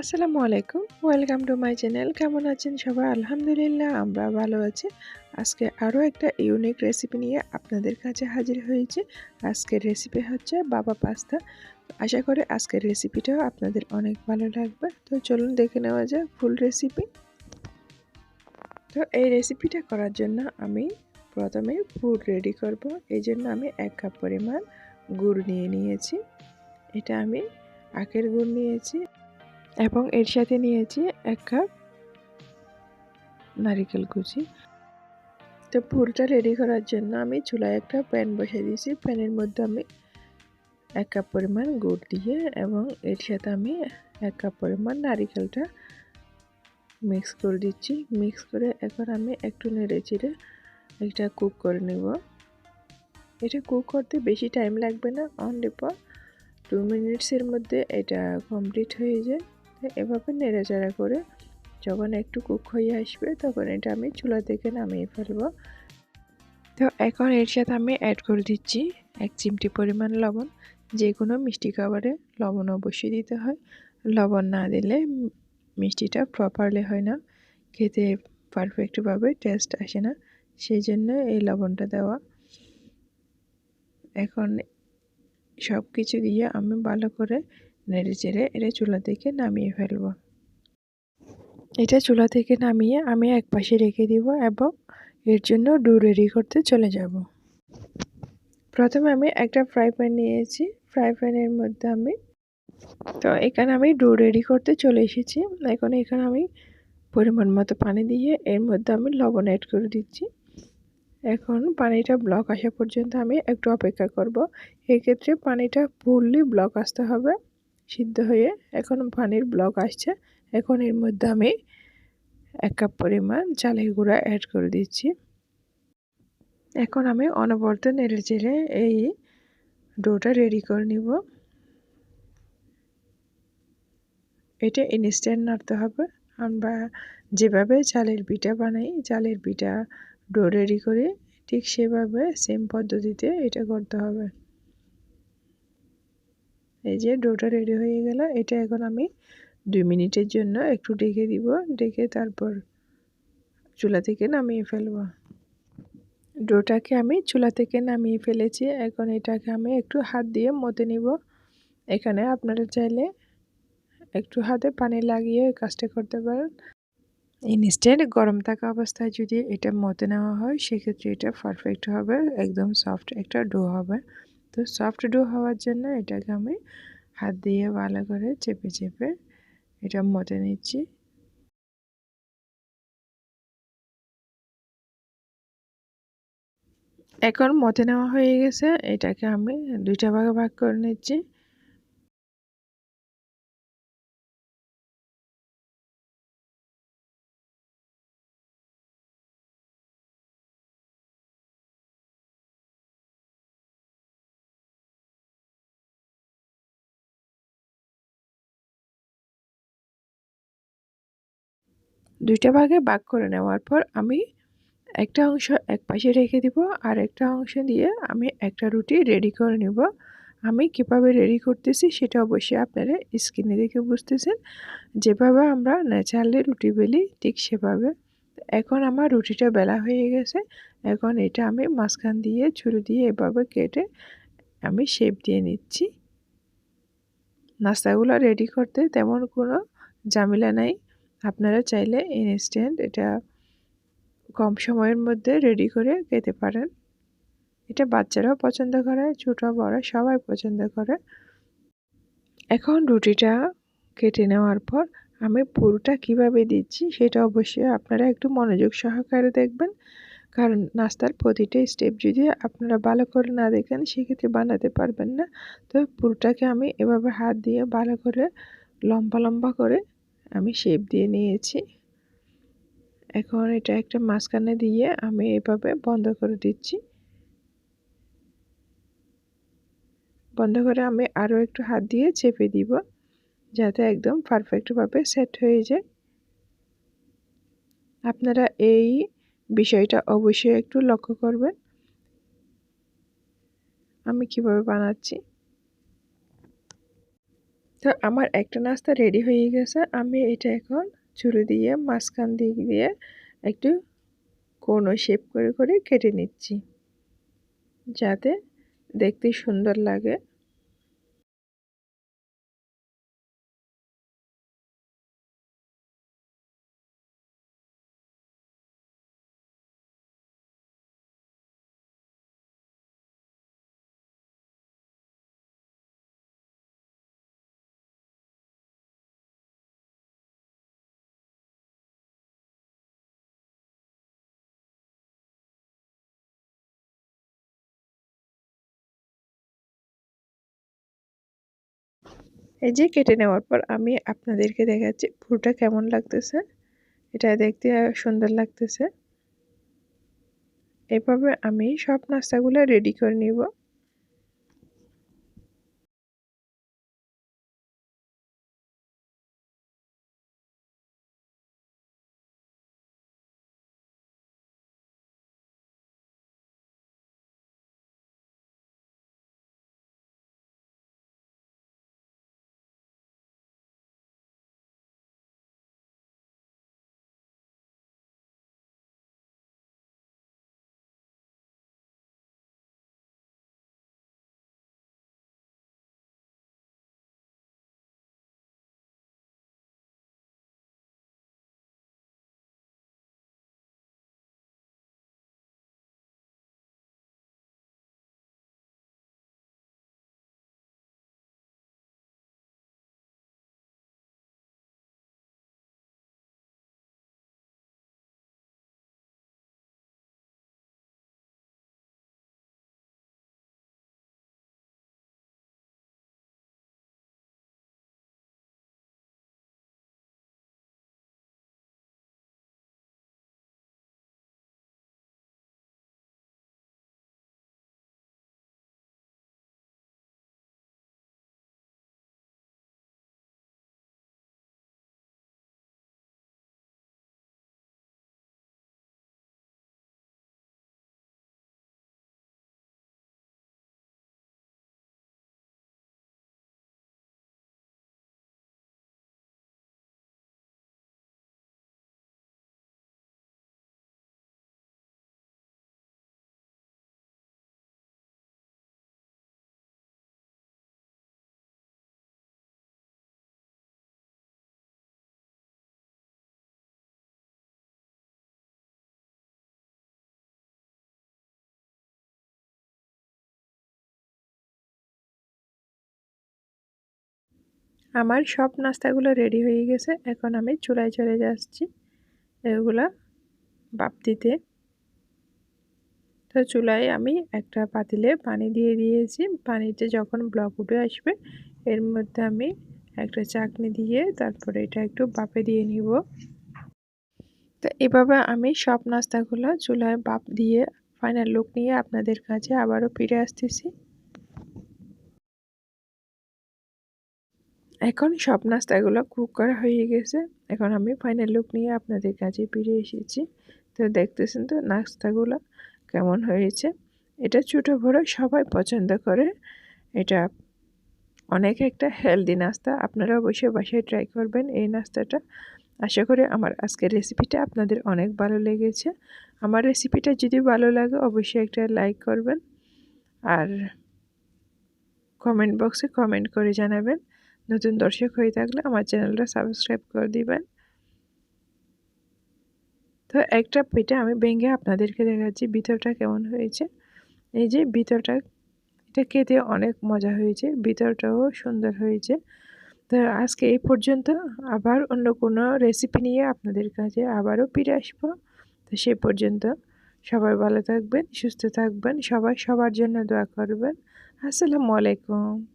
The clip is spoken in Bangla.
আসসালামু আলাইকুম। ওয়েলকাম টু মাই চ্যানেল কেমন আছেন সবাই? আলহামদুলিল্লাহ, আমরা ভালো আছি। আজকে আরও একটা ইউনিক রেসিপি নিয়ে আপনাদের কাছে হাজির হয়েছে। আজকের রেসিপি হচ্ছে বাবা পাস্তা। আশা করি আজকের রেসিপিটাও আপনাদের অনেক ভালো লাগবে। তো চলুন দেখে নেওয়া যায় ফুল রেসিপি তো এই রেসিপিটা করার জন্য আমি প্রথমে ফুড রেডি করব। এই জন্য আমি এক কাপ পরিমাণ গুড় নিয়ে নিয়েছি। এটা আমি আখের গুড় নিয়েছি। এবং এর সাথে নিয়েছি এক কাপ নারিকেল কুচি। তো পুরটা রেডি করার জন্য আমি চুলায় একটা প্যান বসিয়ে দিয়েছি। প্যানের মধ্যে আমি এক কাপ পরিমাণ গুড় দিয়ে এবং এর সাথে আমি এক কাপ পরিমাণ নারিকেলটা মিক্স করে দিচ্ছি। মিক্স করে এখন আমি একটু নেড়ে চিড়ে এটা কুক করে নেব। এটা কুক করতে বেশি টাইম লাগবে না। অনলি পর টু মিনিটসের মধ্যে এটা কমপ্লিট হয়ে যায়। এভাবে নেড়েচাড়া করে যখন একটু কুক হয়ে আসবে, তখন এটা আমি চুলা থেকে নামিয়ে ফেলব। তো এখন এর সাথে আমি অ্যাড করে দিচ্ছি এক চিমটি পরিমাণ লবণ। যে কোনো মিষ্টি খাবারে লবণ অবশ্যই দিতে হয়। লবণ না দিলে মিষ্টিটা প্রপারলি হয় না। খেতে পারফেক্টভাবে টেস্ট আসে না। সেই জন্য এই লবণটা দেওয়া। এখন সব কিছু দিয়ে আমি ভালো করে নেড়ে চেড়ে এটা চুলা থেকে নামিয়ে ফেলব। এটা চুলা থেকে নামিয়ে আমি এক পাশে রেখে দিব এবং এর জন্য ডু রেডি করতে চলে যাব। প্রথমে আমি একটা ফ্রাই প্যান নিয়েছি। ফ্রাই প্যানের মধ্যে আমি তো এখানে আমি ডু রেডি করতে চলে এসেছি। এখন এখানে আমি পরিমাণ মতো পানি দিয়ে এর মধ্যে আমি লবণ অ্যাড করে দিচ্ছি। এখন পানিটা ব্লক আসা পর্যন্ত আমি একটু অপেক্ষা করব। এক্ষেত্রে পানিটা ফুললি ব্লক আসতে হবে। সিদ্ধ হয়ে এখন পানির ব্লক আসছে। এখন এর মধ্যে আমি এক কাপ পরিমাণ চালের গুঁড়া অ্যাড করে দিচ্ছি। এখন আমি অনবরত নেড়ে চেড়ে এই ডোটা রেডি করে নিব। এটা ইনস্ট্যান্ট নাড়তে হবে। আমরা যেভাবে চালের পিঠা বানাই, চালের পিঠা ডো রেডি করে ঠিক সেভাবে সেম পদ্ধতিতে এটা করতে হবে। এই যে ডোটা রেডি হয়ে গেল, এটা এখন আমি দুই মিনিটের জন্য একটু ডেকে দিব ডেকে তারপর চুলা থেকে নামিয়ে ফেলব। ডোটাকে আমি চুলা থেকে নামিয়ে ফেলেছি, এখন এটাকে আমি একটু হাত দিয়ে মতে নিব। এখানে আপনারা চাইলে একটু হাতে পানি লাগিয়ে কাজটা করতে পারেন। ইনস্ট্যান্ট গরম থাকা অবস্থায় যদি এটা মতে নেওয়া হয়, সেক্ষেত্রে এটা পারফেক্ট হবে, একদম সফট একটা ডো হবে। তো সফট ডো হওয়ার জন্য এটাকে আমি হাত দিয়ে ভালো করে চেপে চেপে এটা মতে নিচ্ছি। এখন মতে নেওয়া হয়ে গেছে, এটাকে আমি দুইটা ভাগে ভাগ করে নিচ্ছি। দুইটা ভাগে ভাগ করে নেওয়ার পর আমি একটা অংশ এক পাশে রেখে দিব আর একটা অংশ দিয়ে আমি একটা রুটি রেডি করে নেব। আমি কীভাবে রেডি করতেছি সেটা অবশ্যই আপনারা স্ক্রিনে দেখে বুঝতেছেন। যেভাবে আমরা ন্যাচারালি রুটি বেলি ঠিক সেভাবে। এখন আমার রুটিটা বেলা হয়ে গেছে। এখন এটা আমি মাঝখান দিয়ে ছুরি দিয়ে এভাবে কেটে আমি শেপ দিয়ে নিচ্ছি। নাস্তাগুলো রেডি করতে তেমন কোনো ঝামেলা নাই। আপনারা চাইলে ইনস্ট্যান্ট এটা কম সময়ের মধ্যে রেডি করে খেতে পারেন। এটা বাচ্চারাও পছন্দ করে ছোটো বড়, সবাই পছন্দ করে। এখন রুটিটা কেটে নেওয়ার পর আমি পুরোটা কীভাবে দিচ্ছি সেটা অবশ্যই আপনারা একটু মনোযোগ সহকারে দেখবেন। কারণ নাস্তার প্রতিটা স্টেপ যদি আপনারা ভালো করে না দেখেন, সেক্ষেত্রে বানাতে পারবেন না। তো পুরোটাকে আমি এভাবে হাত দিয়ে ভালো করে লম্বা লম্বা করে আমি শেপ দিয়ে নিয়েছি। এখন এটা একটা মাঝখানে দিয়ে আমি এভাবে বন্ধ করে দিচ্ছি। বন্ধ করে আমি আরও একটু হাত দিয়ে চেপে দিব, যাতে একদম পারফেক্টভাবে সেট হয়ে যায়। আপনারা এই বিষয়টা অবশ্যই একটু লক্ষ্য করবেন। আমি কীভাবে বানাচ্ছি? তো আমার একটা নাস্তা রেডি হয়ে গেছে। আমি এটা এখন ছুরি দিয়ে মাঝখান দিক দিয়ে একটু কোনো শেপ করে করে কেটে নিচ্ছি। যাতে দেখতে সুন্দর লাগে। এই যে কেটে নেওয়ার পর আমি আপনাদেরকে দেখাচ্ছি পুরোটা কেমন লাগতেছে। এটা দেখতে সুন্দর লাগতেছে। এভাবে আমি সব নাস্তাগুলো রেডি করে নিব। আমার সব নাস্তাগুলো রেডি হয়ে গেছে। এখন আমি চুলায় চলে যাচ্ছি। এগুলা বাপ দিতে। তো চুলায় আমি একটা পাতিলে পানি দিয়ে দিয়েছি। পানিতে যখন ব্লক উঠে আসবে, এর মধ্যে আমি একটা চাকনি দিয়ে তারপরে এটা একটু বাপে দিয়ে নিব। তো এভাবে আমি সব নাস্তাগুলো চুলায় বাপ দিয়ে ফাইনাল লুক নিয়ে আপনাদের কাছে আবারও ফিরে আসতেছি। এখন সব নাস্তাগুলো কুক করা হয়ে গেছে। এখন আমি ফাইনাল লুক নিয়ে আপনাদের কাছে ফিরে এসেছি। তো দেখতেছেন তো নাস্তাগুলো কেমন হয়েছে। এটা ছোটো বড়ো সবাই পছন্দ করে। এটা অনেক একটা হেলদি নাস্তা। আপনারা অবশ্যই বাসায় ট্রাই করবেন এই নাস্তাটা। আশা করি আমার আজকের রেসিপিটা আপনাদের অনেক ভালো লেগেছে। আমার রেসিপিটা যদি ভালো লাগে অবশ্যই একটা লাইক করবেন। আর কমেন্ট বক্সে কমেন্ট করে জানাবেন। নতুন দর্শক হয়ে থাকলে আমার চ্যানেলটা সাবস্ক্রাইব করে দিবেন। তো একটা পিঠে আমি ভেঙে আপনাদেরকে দেখাচ্ছি ভিতরটা কেমন হয়েছে। এই যে ভিতরটা, এটা খেতে অনেক মজা হয়েছে, ভিতরটাও সুন্দর হয়েছে। তো আজকে এই পর্যন্ত আবার অন্য কোনো রেসিপি নিয়ে আপনাদের কাছে আবারও ফিরে আসব। তো সে পর্যন্ত সবাই ভালো থাকবেন, সুস্থ থাকবেন, সবাই সবার জন্য দোয়া করবেন। আসসালামু আলাইকুম।